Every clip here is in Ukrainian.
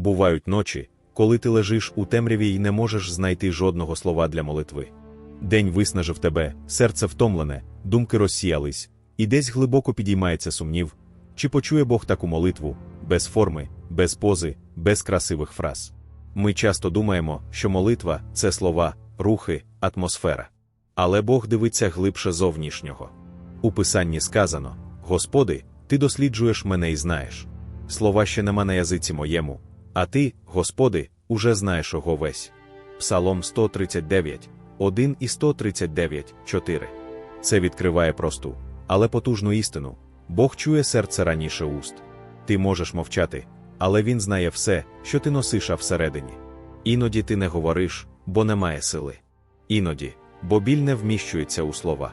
Бувають ночі, коли ти лежиш у темряві і не можеш знайти жодного слова для молитви. День виснажив тебе, серце втомлене, думки розсіялись, і десь глибоко підіймається сумнів, чи почує Бог таку молитву, без форми, без пози, без красивих фраз. Ми часто думаємо, що молитва це слова, рухи, атмосфера. Але Бог дивиться глибше зовнішнього. У Писанні сказано: Господи, Ти досліджуєш мене і знаєш. Слова ще нема на язиці моєму, а Ти, Господи, уже знаєш його весь. Псалом 139, 1 і 139, 4. Це відкриває просту, але потужну істину. Бог чує серце раніше уст. Ти можеш мовчати, але Він знає все, що ти носиш а всередині. Іноді ти не говориш, бо немає сили. Іноді, бо біль не вміщується у слова.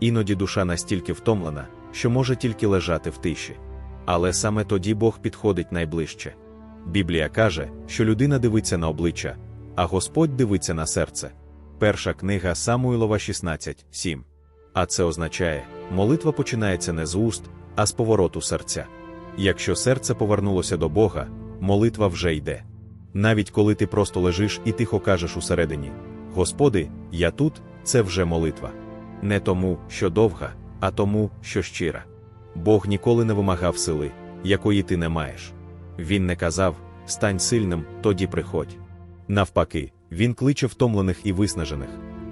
Іноді душа настільки втомлена, що може тільки лежати в тиші. Але саме тоді Бог підходить найближче. Біблія каже, що людина дивиться на обличчя, а Господь дивиться на серце. Перша книга Самуїлова 16, 7. А це означає, молитва починається не з уст, а з повороту серця. Якщо серце повернулося до Бога, молитва вже йде. Навіть коли ти просто лежиш і тихо кажеш усередині: Господи, я тут, це вже молитва. Не тому, що довга, а тому, що щира. Бог ніколи не вимагав сили, якої ти не маєш. Він не казав стань сильним, тоді приходь. Навпаки, він кличе втомлених і виснажених: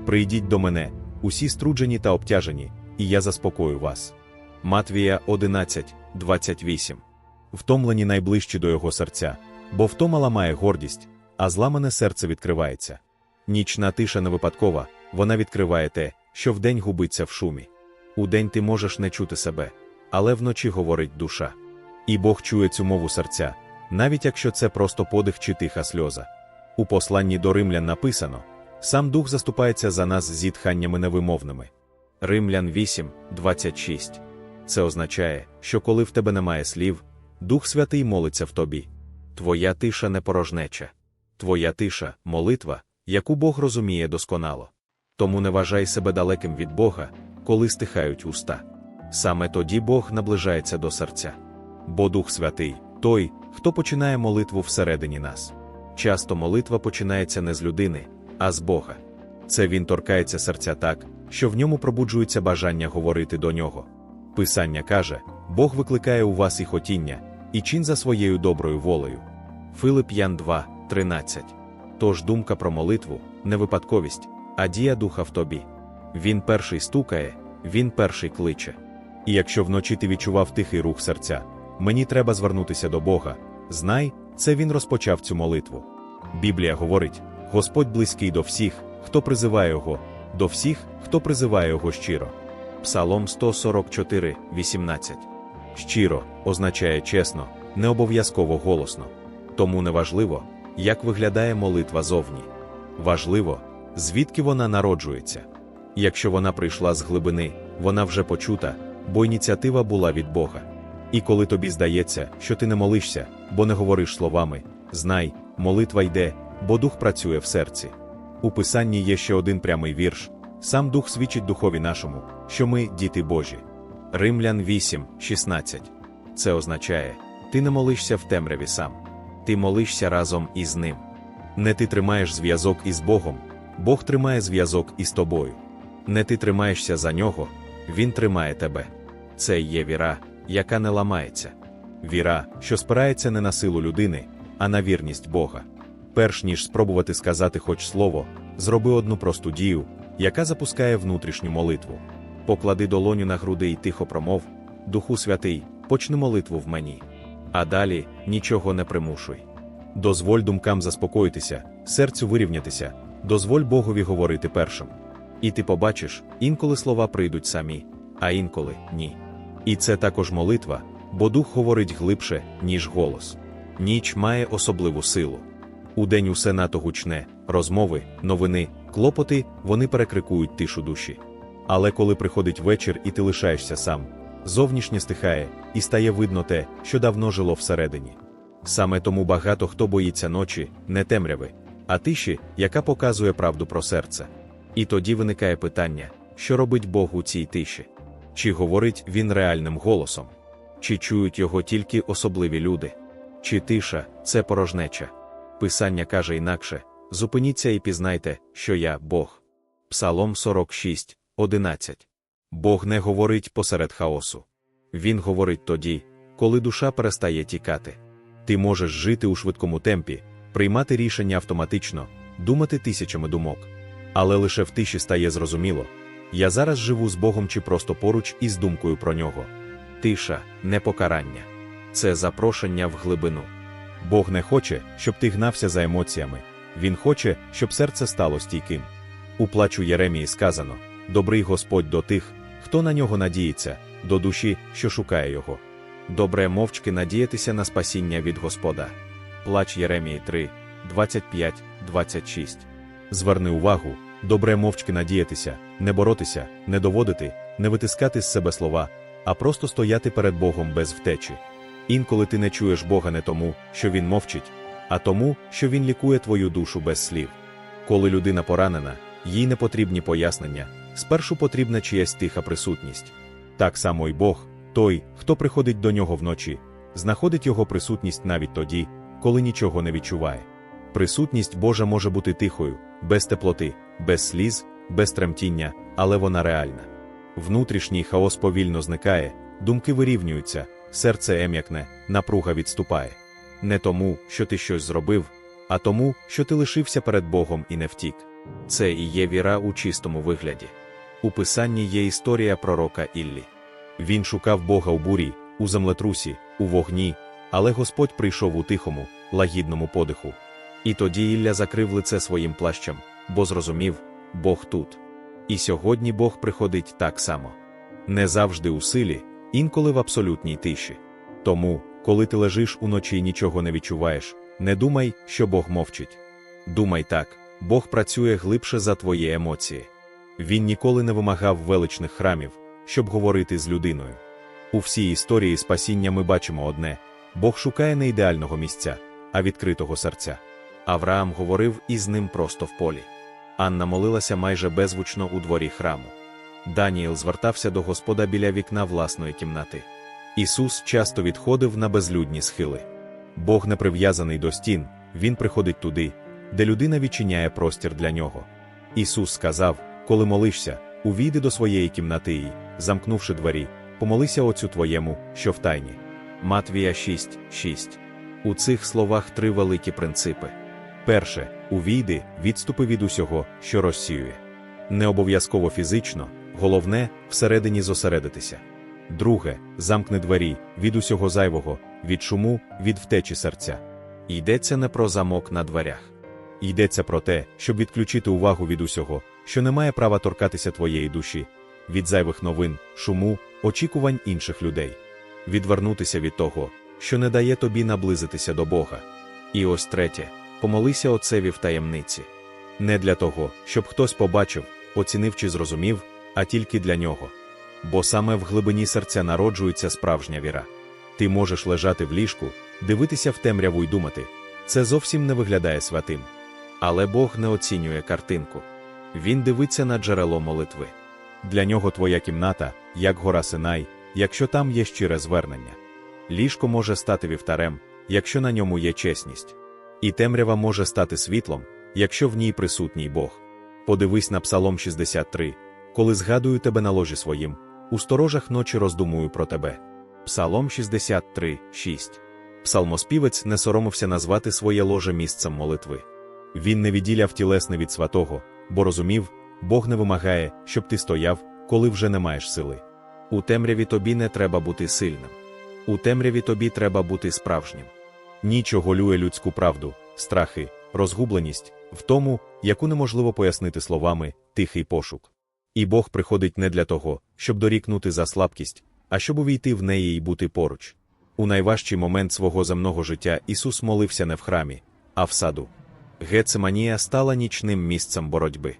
Прийдіть до мене, усі струджені та обтяжені, і я заспокою вас. Матвія 11, 28. Втомлені найближчі до його серця, бо втома ламає гордість, а зламане серце відкривається. Нічна тиша не випадкова, вона відкриває те, що вдень губиться в шумі. Удень ти можеш не чути себе, але вночі говорить душа. І Бог чує цю мову серця, навіть якщо це просто подих чи тиха сльоза. У посланні до римлян написано: сам Дух заступається за нас зітханнями невимовними. Римлян 8, 26. Це означає, що коли в тебе немає слів, Дух Святий молиться в тобі. Твоя тиша не порожнеча. Твоя тиша молитва, яку Бог розуміє досконало. Тому не вважай себе далеким від Бога, коли стихають уста. Саме тоді Бог наближається до серця. Бо Дух Святий той, хто починає молитву всередині нас. Часто молитва починається не з людини, а з Бога. Це він торкається серця так, що в ньому пробуджується бажання говорити до нього. Писання каже: Бог викликає у вас і хотіння, і чин за своєю доброю волею. Филип Ян 2, 13. Тож думка про молитву не випадковість, а дія духа в тобі. Він перший стукає, він перший кличе. І якщо вночі ти відчував тихий рух серця, мені треба звернутися до Бога. Знай, це він розпочав цю молитву. Біблія говорить: Господь близький до всіх, хто призиває Його, до всіх, хто призиває Його щиро. Псалом 144, 18. Щиро означає чесно, не обов'язково голосно. Тому неважливо, як виглядає молитва зовні. Важливо, звідки вона народжується. Якщо вона прийшла з глибини, вона вже почута, бо ініціатива була від Бога. І коли тобі здається, що ти не молишся, бо не говориш словами, знай, молитва йде, бо дух працює в серці. У Писанні є ще один прямий вірш: сам дух свідчить духові нашому, що ми діти Божі. Римлян 8, 16. Це означає, ти не молишся в темряві сам, ти молишся разом із ним. Не ти тримаєш зв'язок із Богом, Бог тримає зв'язок із тобою. Не ти тримаєшся за нього, Він тримає тебе. Це є віра, яка не ламається. Віра, що спирається не на силу людини, а на вірність Бога. Перш ніж спробувати сказати хоч слово, зроби одну просту дію, яка запускає внутрішню молитву. Поклади долоню на груди і тихо промов, Духу Святий, почни молитву в мені. А далі нічого не примушуй. Дозволь думкам заспокоїтися, серцю вирівнятися, дозволь Богові говорити першим. І ти побачиш, інколи слова прийдуть самі, а інколи ні. І це також молитва, бо дух говорить глибше, ніж голос. Ніч має особливу силу. Удень усе нато гучне, розмови, новини, клопоти, вони перекрикують тишу душі. Але коли приходить вечір і ти лишаєшся сам, зовнішнє стихає, і стає видно те, що давно жило всередині. Саме тому багато хто боїться ночі, не темряви, а тиші, яка показує правду про серце. І тоді виникає питання, що робить Бог у цій тиші? Чи говорить він реальним голосом? Чи чують його тільки особливі люди? чи тиша це порожнеча. Писання каже інакше: зупиніться і пізнайте, що я Бог. Псалом 46, 11. Бог не говорить посеред хаосу. Він говорить тоді, коли душа перестає тікати. Ти можеш жити у швидкому темпі, приймати рішення автоматично, думати тисячами думок. Але лише в тиші стає зрозуміло я зараз живу з Богом чи просто поруч із думкою про нього. Тиша не покарання, це запрошення в глибину. Бог не хоче, щоб ти гнався за емоціями. Він хоче, щоб серце стало стійким. У плачу Єремії сказано: Добрий Господь до тих, хто на нього надіється, до душі, що шукає його. Добре мовчки надіятися на спасіння від Господа. Плач Єремії 3, 25, 26. Зверни увагу, добре мовчки надіятися, не боротися, не доводити, не витискати з себе слова, а просто стояти перед Богом без втечі. Інколи ти не чуєш Бога не тому, що Він мовчить, а тому, що Він лікує твою душу без слів. Коли людина поранена, їй не потрібні пояснення, спершу потрібна чиясь тиха присутність. Так само й Бог, той, хто приходить до нього вночі, знаходить його присутність навіть тоді, коли нічого не відчуває. Присутність Божа може бути тихою, без теплоти, без сліз, без тремтіння, але вона реальна. Внутрішній хаос повільно зникає, думки вирівнюються, серце ем'якне, напруга відступає. Не тому, що ти щось зробив, а тому, що ти лишився перед Богом і не втік. Це і є віра у чистому вигляді. У писанні є історія пророка Іллі. Він шукав Бога у бурі, у землетрусі, у вогні, але Господь прийшов у тихому, лагідному подиху. І тоді Ілля закрив лице своїм плащем, бо зрозумів, Бог тут. І сьогодні Бог приходить так само. Не завжди у силі, інколи в абсолютній тиші. Тому, коли ти лежиш уночі і нічого не відчуваєш, не думай, що Бог мовчить. Думай так, Бог працює глибше за твої емоції. Він ніколи не вимагав величних храмів, щоб говорити з людиною. У всій історії спасіння ми бачимо одне: Бог шукає не ідеального місця, а відкритого серця. Авраам говорив із ним просто в полі. Анна молилася майже беззвучно у дворі храму. Даніїл звертався до Господа біля вікна власної кімнати. Ісус часто відходив на безлюдні схили. Бог не прив'язаний до стін, Він приходить туди, де людина відчиняє простір для нього. Ісус сказав: Коли молишся, увійди до своєї кімнати і, замкнувши двері, помолися Отцю твоєму, що в тайні. Матвія 6, 6. У цих словах три великі принципи. Перше, увійди, відступи від усього, що розсіює. Не обов'язково фізично, головне всередині зосередитися. Друге, замкни двері від усього зайвого, від шуму, від втечі серця. Йдеться не про замок на дверях. Йдеться про те, щоб відключити увагу від усього, що не має права торкатися твоєї душі, від зайвих новин, шуму, очікувань інших людей, відвернутися від того, що не дає тобі наблизитися до Бога. І ось третє помолися Отцеві в таємниці. Не для того, щоб хтось побачив, оцінив чи зрозумів, а тільки для нього. Бо саме в глибині серця народжується справжня віра. Ти можеш лежати в ліжку, дивитися в темряву й думати. Це зовсім не виглядає святим. Але Бог не оцінює картинку. Він дивиться на джерело молитви. Для нього твоя кімната, як гора Синай, якщо там є щире звернення. Ліжко може стати вівтарем, якщо на ньому є чесність. І темрява може стати світлом, якщо в ній присутній Бог. Подивись на Псалом 63, коли згадую тебе на ложі своїм, у сторожах ночі роздумую про тебе. Псалом 63, 6. Псалмоспівець не соромився назвати своє ложе місцем молитви. Він не відділяв тілесне від святого, бо розумів, Бог не вимагає, щоб ти стояв, коли вже не маєш сили. У темряві тобі не треба бути сильним. У темряві тобі треба бути справжнім. Ніч оголює людську правду, страхи, розгубленість в тому, яку неможливо пояснити словами, тихий пошук. І Бог приходить не для того, щоб дорікнути за слабкість, а щоб увійти в неї і бути поруч. У найважчий момент свого земного життя Ісус молився не в храмі, а в саду. Гецеманія стала нічним місцем боротьби.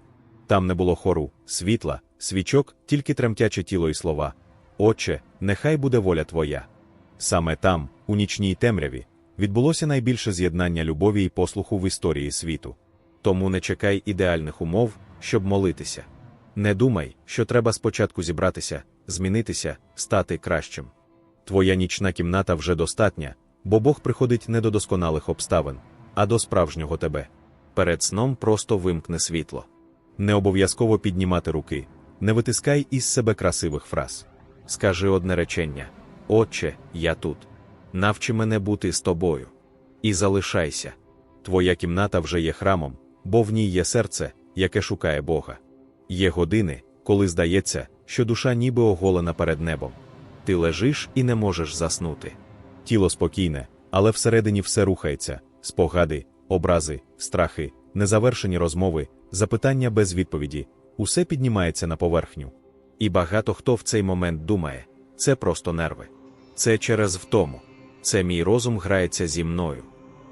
Там не було хору, світла, свічок, тільки тремтяче тіло і слова. Отче, нехай буде воля Твоя. Саме там, у нічній темряві, відбулося найбільше з'єднання любові і послуху в історії світу. Тому не чекай ідеальних умов, щоб молитися. Не думай, що треба спочатку зібратися, змінитися, стати кращим. Твоя нічна кімната вже достатня, бо Бог приходить не до досконалих обставин, а до справжнього тебе. Перед сном просто вимкни світло. Не обов'язково піднімати руки, не витискай із себе красивих фраз. Скажи одне речення: Отче, я тут. Навчи мене бути з тобою. І залишайся. Твоя кімната вже є храмом, бо в ній є серце, яке шукає Бога. Є години, коли здається, що душа ніби оголена перед небом. Ти лежиш і не можеш заснути. Тіло спокійне, але всередині все рухається: спогади, образи, страхи, незавершені розмови, запитання без відповіді, усе піднімається на поверхню. І багато хто в цей момент думає, це просто нерви. Це через втому. Це мій розум грається зі мною.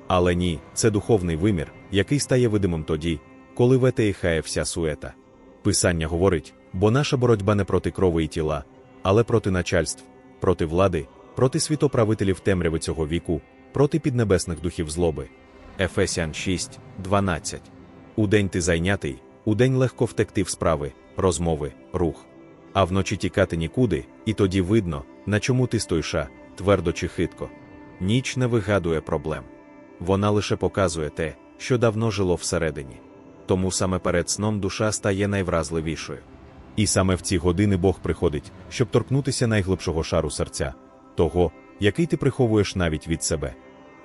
Але ні, це духовний вимір, який стає видимим тоді, коли ветеїхає вся суета. Писання говорить, бо наша боротьба не проти крови і тіла, але проти начальств, проти влади, проти світоправителів темряви цього віку, проти піднебесних духів злоби. Ефесян 6, 12. Удень ти зайнятий, удень легко втекти в справи, розмови, рух. А вночі тікати нікуди, і тоді видно, на чому ти стоїша, твердо чи хитко. Ніч не вигадує проблем. Вона лише показує те, що давно жило всередині. Тому саме перед сном душа стає найвразливішою. І саме в ці години Бог приходить, щоб торкнутися найглибшого шару серця, того, який ти приховуєш навіть від себе.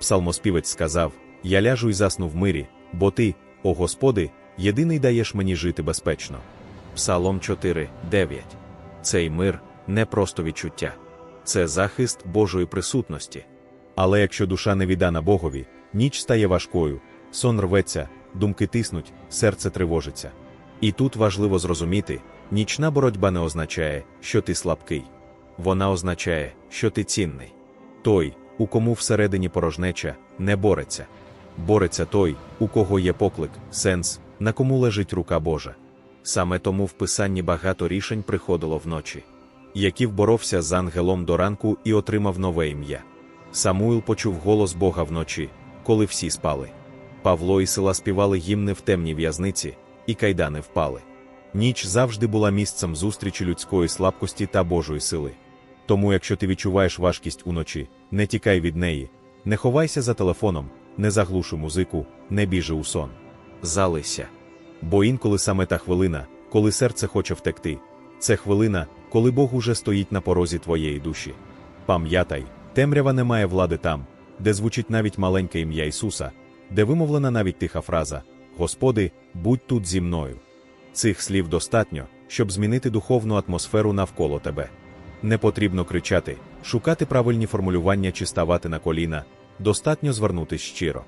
Псалмоспівець сказав: Я ляжу і засну в мирі, бо ти, о Господи, єдиний даєш мені жити безпечно. Псалом 4, 9. Цей мир не просто відчуття, це захист Божої присутності. Але якщо душа не віддана Богові, ніч стає важкою, сон рветься, думки тиснуть, серце тривожиться. І тут важливо зрозуміти, нічна боротьба не означає, що ти слабкий. Вона означає, що ти цінний. Той, у кому всередині порожнеча, не бореться. Бореться той, у кого є поклик, сенс, на кому лежить рука Божа. Саме тому в писанні багато рішень приходило вночі. Яків боровся з ангелом до ранку і отримав нове ім'я. Самуїл почув голос Бога вночі, коли всі спали. Павло і села співали гімни в темній в'язниці, і кайдани впали. Ніч завжди була місцем зустрічі людської слабкості та Божої сили. Тому, якщо ти відчуваєш важкість уночі, не тікай від неї, не ховайся за телефоном, не заглушуй музику, не біжи у сон. Залися. Бо інколи саме та хвилина, коли серце хоче втекти, це хвилина, коли Бог уже стоїть на порозі твоєї душі. Пам'ятай, темрява не має влади там, де звучить навіть маленьке ім'я Ісуса, де вимовлена навіть тиха фраза Господи, будь тут зі мною. Цих слів достатньо, щоб змінити духовну атмосферу навколо тебе. Не потрібно кричати, шукати правильні формулювання чи ставати на коліна, достатньо звернутись щиро.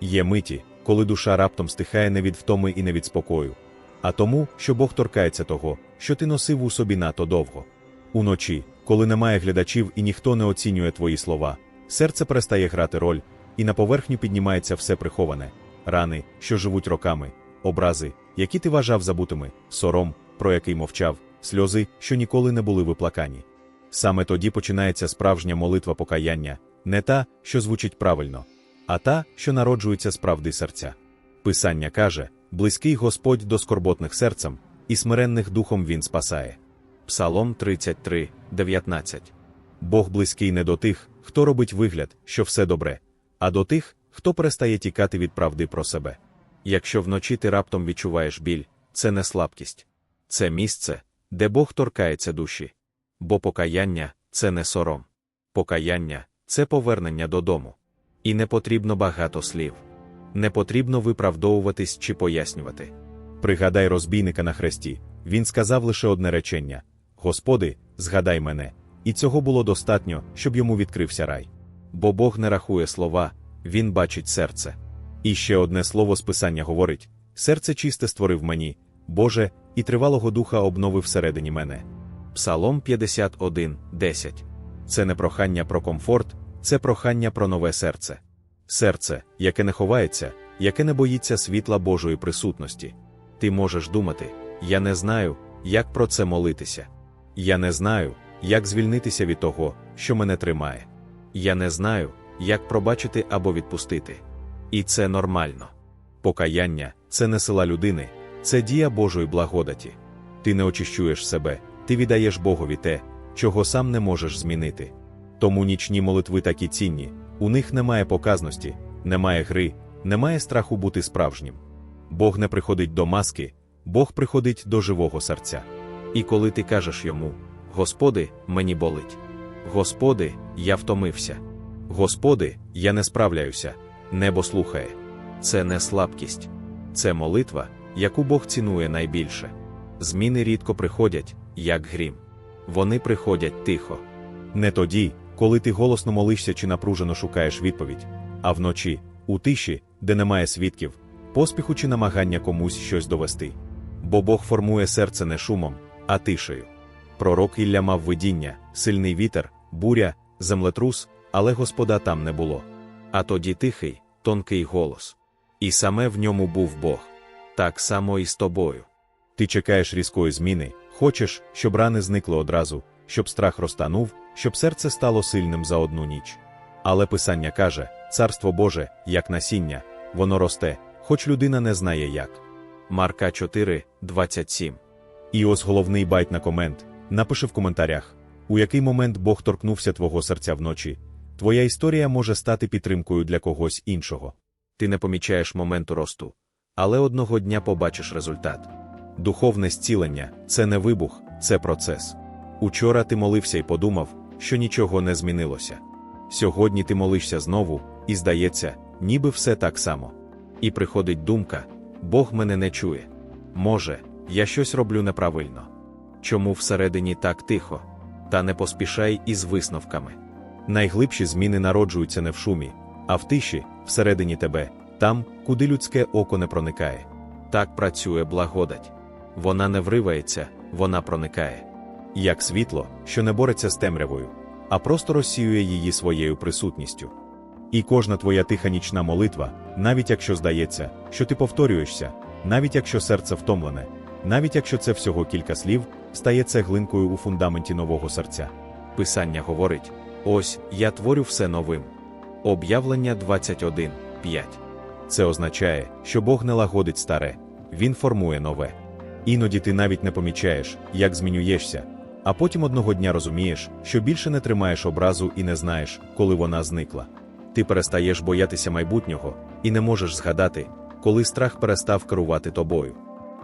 Є миті, коли душа раптом стихає не від втоми і не від спокою, а тому, що Бог торкається того, що ти носив у собі надто довго. Уночі, коли немає глядачів і ніхто не оцінює твої слова, серце перестає грати роль, і на поверхню піднімається все приховане, рани, що живуть роками, образи, які ти вважав забутими, сором, про який мовчав, сльози, що ніколи не були виплакані. Саме тоді починається справжня молитва покаяння, не та, що звучить правильно, а та, що народжується з правди серця. Писання каже: близький Господь до скорботних серцем, і смиренних духом Він спасає. Псалом 33, 19. Бог близький не до тих, хто робить вигляд, що все добре, а до тих, хто перестає тікати від правди про себе. Якщо вночі ти раптом відчуваєш біль, це не слабкість, це місце, де Бог торкається душі. Бо покаяння це не сором. Покаяння це повернення додому. І не потрібно багато слів. Не потрібно виправдовуватись чи пояснювати. Пригадай розбійника на хресті, він сказав лише одне речення: Господи, згадай мене, і цього було достатньо, щоб йому відкрився рай. Бо Бог не рахує слова, Він бачить серце. І ще одне слово з писання говорить: серце чисте створив мені, Боже, і тривалого духа обновив всередині мене. Псалом 51, 10. Це не прохання про комфорт, це прохання про нове серце. Серце, яке не ховається, яке не боїться світла Божої присутності. Ти можеш думати, я не знаю, як про це молитися. Я не знаю, як звільнитися від того, що мене тримає. Я не знаю, як пробачити або відпустити. І це нормально. Покаяння це не сила людини, це дія Божої благодаті. Ти не очищуєш себе, ти віддаєш Богові те, чого сам не можеш змінити. Тому нічні молитви такі цінні, У них немає показності, немає гри, немає страху бути справжнім. Бог не приходить до маски, Бог приходить до живого серця. І коли ти кажеш йому: Господи, мені болить. Господи, я втомився. Господи, я не справляюся, небо слухає. Це не слабкість, це молитва, яку Бог цінує найбільше. Зміни рідко приходять, як грім. Вони приходять тихо. Не тоді, коли ти голосно молишся чи напружено шукаєш відповідь, а вночі, у тиші, де немає свідків, поспіху чи намагання комусь щось довести. Бо Бог формує серце не шумом, а тишею. Пророк Ілля мав видіння, сильний вітер, буря, землетрус, але Господа там не було. А тоді тихий, тонкий голос. І саме в ньому був Бог. Так само і з тобою. Ти чекаєш різкої зміни, хочеш, щоб рани зникли одразу, щоб страх розтанув, щоб серце стало сильним за одну ніч. Але Писання каже: Царство Боже, як насіння, воно росте, хоч людина не знає як. Марка 4, 27. І ось головний байт на комент. Напиши в коментарях, у який момент Бог торкнувся твого серця вночі. Твоя історія може стати підтримкою для когось іншого. Ти не помічаєш моменту росту, але одного дня побачиш результат. Духовне зцілення це не вибух, це процес. Учора ти молився і подумав, що нічого не змінилося. Сьогодні ти молишся знову, і здається, ніби все так само. І приходить думка: Бог мене не чує. Може, я щось роблю неправильно. Чому всередині так тихо? Та не поспішай із висновками. Найглибші зміни народжуються не в шумі, а в тиші, всередині тебе, там, куди людське око не проникає. Так працює благодать. Вона не вривається, вона проникає. Як світло, що не бореться з темрявою, а просто розсіює її своєю присутністю. І кожна твоя тиха нічна молитва, навіть якщо здається, що ти повторюєшся, навіть якщо серце втомлене, навіть якщо це всього кілька слів, стає цеглинкою у фундаменті нового серця. Писання говорить: ось я творю все новим. Об'явлення 21, 5. Це означає, що Бог не лагодить старе, Він формує нове. Іноді ти навіть не помічаєш, як змінюєшся, а потім одного дня розумієш, що більше не тримаєш образу і не знаєш, коли вона зникла. Ти перестаєш боятися майбутнього і не можеш згадати, коли страх перестав керувати тобою.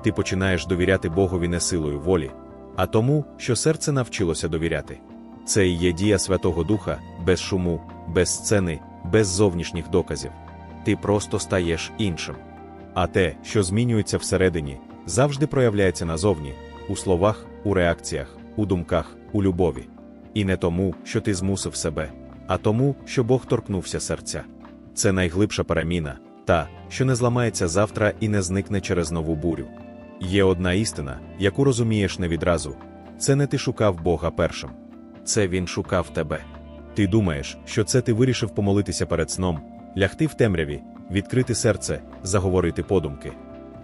Ти починаєш довіряти Богові не силою волі, а тому, що серце навчилося довіряти. Це і є дія Святого Духа, без шуму, без сцени, без зовнішніх доказів. Ти просто стаєш іншим. А те, що змінюється всередині, завжди проявляється назовні, у словах, у реакціях, у думках, у любові. І не тому, що ти змусив себе, а тому, що Бог торкнувся серця. Це найглибша переміна, та, що не зламається завтра і не зникне через нову бурю. Є одна істина, яку розумієш не відразу це не ти шукав Бога першим. Це він шукав тебе. Ти думаєш, що це ти вирішив помолитися перед сном, лягти в темряві, відкрити серце, заговорити подумки.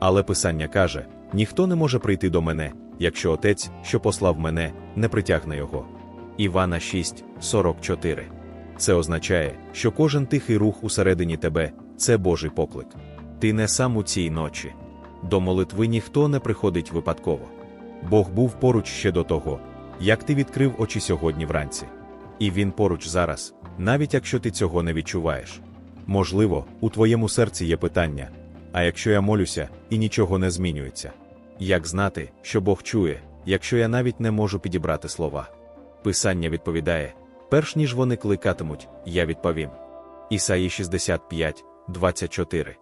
Але Писання каже: ніхто не може прийти до мене, якщо отець, що послав мене, не притягне його. Івана 6, 44. Це означає, що кожен тихий рух усередині тебе це Божий поклик. Ти не сам у цій ночі. До молитви ніхто не приходить випадково. Бог був поруч ще до того, як ти відкрив очі сьогодні вранці. І він поруч зараз, навіть якщо ти цього не відчуваєш. Можливо, у твоєму серці є питання: а якщо я молюся і нічого не змінюється? Як знати, що Бог чує, якщо я навіть не можу підібрати слова? Писання відповідає: перш ніж вони кликатимуть, я відповім. Ісаї 65, 24.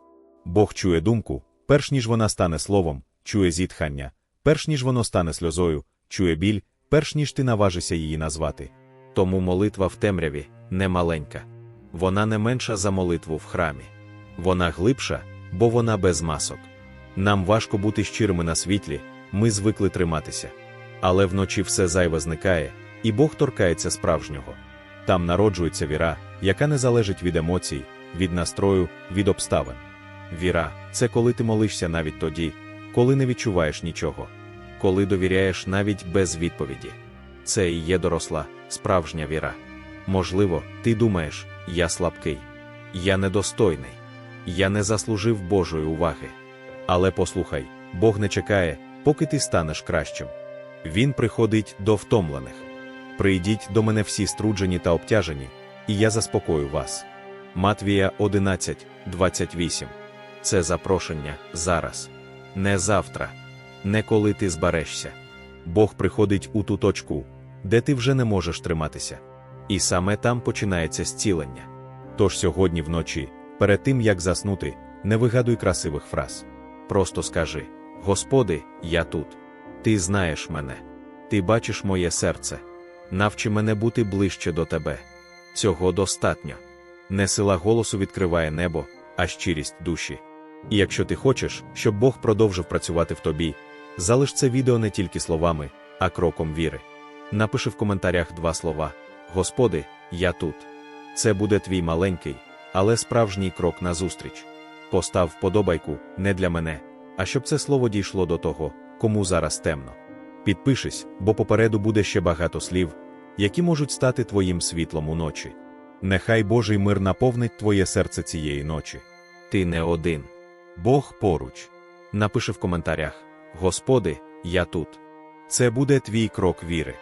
Бог чує думку, перш ніж вона стане словом, чує зітхання, перш ніж воно стане сльозою, чує біль, перш ніж ти наважишся її назвати. Тому молитва в темряві не маленька. Вона не менша за молитву в храмі. Вона глибша, бо вона без масок. Нам важко бути щирими на світлі, ми звикли триматися. Але вночі все зайве зникає, і Бог торкається справжнього. Там народжується віра, яка не залежить від емоцій, від настрою, від обставин. Віра це коли ти молишся навіть тоді, коли не відчуваєш нічого, коли довіряєш навіть без відповіді. Це і є доросла, справжня віра. Можливо, ти думаєш, я слабкий, я недостойний, я не заслужив Божої уваги. Але послухай, Бог не чекає, поки ти станеш кращим. Він приходить до втомлених. Прийдіть до мене всі струджені та обтяжені, і я заспокою вас. Матвія 11, 28. Це запрошення зараз. Не завтра, не коли ти зберешся. Бог приходить у ту точку, де ти вже не можеш триматися. І саме там починається зцілення. Тож сьогодні вночі, перед тим як заснути, не вигадуй красивих фраз. Просто скажи: Господи, я тут. Ти знаєш мене, ти бачиш моє серце. Навчи мене бути ближче до тебе. Цього достатньо. Не сила голосу відкриває небо, а щирість душі. І якщо ти хочеш, щоб Бог продовжив працювати в тобі, залиш це відео не тільки словами, а кроком віри. Напиши в коментарях два слова: Господи, я тут. Це буде твій маленький, але справжній крок назустріч. Постав вподобайку не для мене, а щоб це слово дійшло до того, кому зараз темно. Підпишись, бо попереду буде ще багато слів, які можуть стати твоїм світлом уночі. Нехай Божий мир наповнить твоє серце цієї ночі. Ти не один. Бог поруч. Напиши в коментарях: Господи, я тут. Це буде твій крок віри.